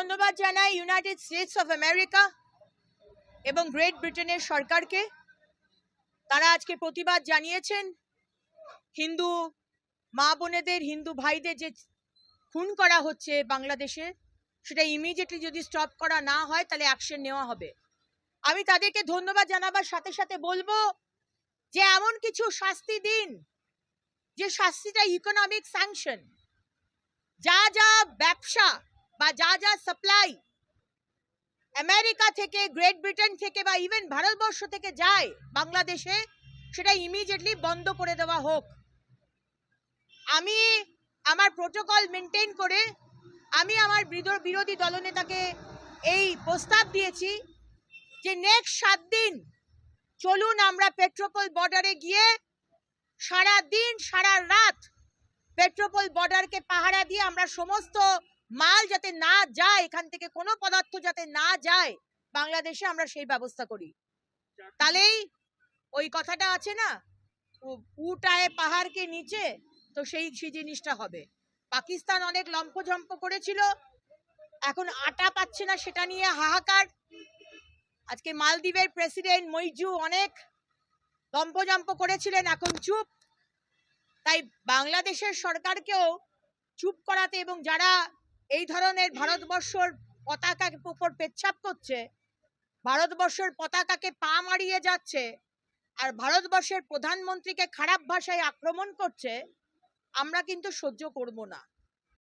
ধন্যবাদ জানাই United States of America এবং গ্রেট ব্রিটেনের সরকারকে। তারা আজকে প্রতিবাদ জানিয়েছেন। হিন্দু মা বোনেদের, হিন্দু ভাইদের যে খুন করা হচ্ছে বাংলাদেশে, সেটা ইমিডিয়েটলি যদি স্টপ করা না হয়, তাহলে অ্যাকশন নেওয়া হবে। আমি তাদেরকে ধন্যবাদ জানাবার সাথে সাথে বলব যে এমন কিছু শাস্তি দিন, যে শাস্তিটা ইকোনমিক স্যাংশন যা যা ব্যবসা বা যা যা সাপ্লাই আমেরিকা থেকে গ্রেট ব্রিটেন থেকে বা ইভেন ভারতবর্ষ থেকে যায় বাংলাদেশে, সেটা ইমিডিয়েটলি বন্ধ করে দেওয়া হোক। আমি আমার প্রোটোকল মেনটেন করে আমি আমার বিরোধী দলনেতাকে এই প্রস্তাব দিয়েছি যে নেক্সট সাত দিন চলুন আমরা পেট্রোপল বর্ডারে গিয়ে সারা দিন সারা রাত পেট্রোপল বর্ডারকে পাহারা দিয়ে আমরা সমস্ত মাল যাতে না যায়, এখান থেকে কোনো পদার্থ যাতে না যায়, বাংলাদেশে আমরা সেই ব্যবস্থা করি। তাহলেই ওই কথাটা আছে না উটায় পাহাড়কে নিচে, তো সেই সেই জিনিসটা হবে। পাকিস্তান অনেক লম্পঝম্প করেছিল, এখন আটা পাচ্ছে না সেটা নিয়ে হাহাকার। আজকে মালদ্বীপের প্রেসিডেন্ট মইজু অনেক লম্পজম্প করেছিলেন, এখন চুপ। তাই বাংলাদেশের সরকারকেও চুপ করাতে এবং যারা এই ধরনের ভারতবর্ষর পতাকার উপর পেচ্ছাপ করছে, ভারতবর্ষের পতাকাকে পা মারিয়ে যাচ্ছে, আর ভারতবর্ষের প্রধানমন্ত্রীকে খারাপ ভাষায় আক্রমণ করছে, আমরা কিন্তু সহ্য করব না।